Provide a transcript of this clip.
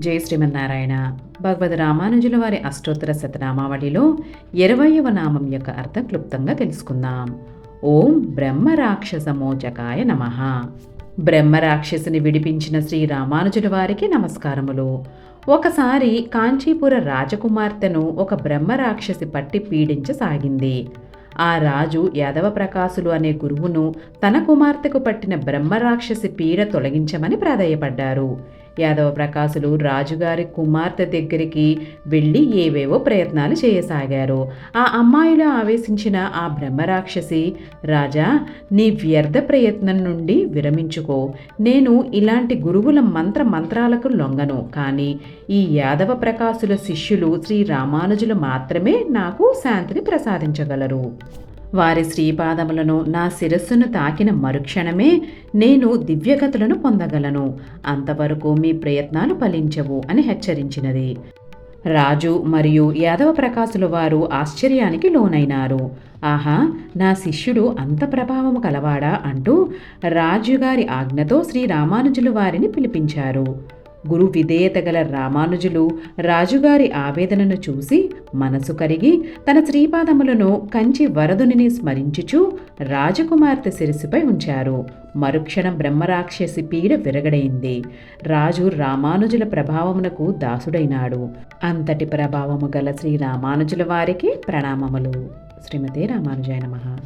జై శ్రీమన్నారాయణ. భగవద్ రామానుజుల వారి అష్టోత్తర శతనామావళిలో ఇరవయవ నామం యొక్క అర్థం క్లుప్తంగా తెలుసుకుందాం. ఓం బ్రహ్మ రాక్షసమోచకాయ నమ. బ్రహ్మ రాక్షసుని విడిపించిన శ్రీ రామానుజుల వారికి నమస్కారములు. ఒకసారి కాంచీపుర రాజకుమార్తెను ఒక బ్రహ్మ రాక్షసి పట్టి పీడించసాగింది. ఆ రాజు యాదవ ప్రకాశులు అనే గురువును తన కుమార్తెకు పట్టిన బ్రహ్మరాక్షసి పీడ తొలగించమని ప్రాధేయపడ్డారు. యాదవ ప్రకాశులు రాజుగారి కుమార్తె దగ్గరికి వెళ్ళి ఏవేవో ప్రయత్నాలు చేయసాగారు. ఆ అమ్మాయిలో ఆవేశించిన ఆ బ్రహ్మరాక్షసి రాజా నీ వ్యర్థ ప్రయత్నం నుండి విరమించుకో. నేను ఇలాంటి గురువుల మంత్ర మంత్రాలకు లొంగను. కానీ ఈ యాదవ ప్రకాశుల శిష్యులు శ్రీ రామానుజులు మాత్రమే నాకు శాంతిని ప్రసాదించగలరు. వారి శ్రీపాదములను నా శిరస్సును తాకిన మరుక్షణమే నేను దివ్యగతులను పొందగలను. అంతవరకు మీ ప్రయత్నాలు ఫలించవు అని హెచ్చరించినది. రాజు మరియు యాదవ ప్రకాశుల వారు ఆశ్చర్యానికి లోనైనారు. ఆహా నా శిష్యుడు అంత ప్రభావము కలవాడా అంటూ రాజుగారి ఆజ్ఞతో శ్రీ రామానుజులు వారిని పిలిపించారు. గురు విధేయత గల రామానుజులు రాజుగారి ఆవేదనను చూసి మనసు కరిగి తన శ్రీపాదములను కంచి వరదుని స్మరించుచు రాజకుమార్తె శిరస్సుపై ఉంచారు. మరుక్షణం బ్రహ్మరాక్షసి పీడ విరగడైంది. రాజు రామానుజుల ప్రభావమునకు దాసుడైనాడు. అంతటి ప్రభావము గల శ్రీ రామానుజుల వారికి ప్రణామములు. శ్రీమతి రామానుజాయ నమః.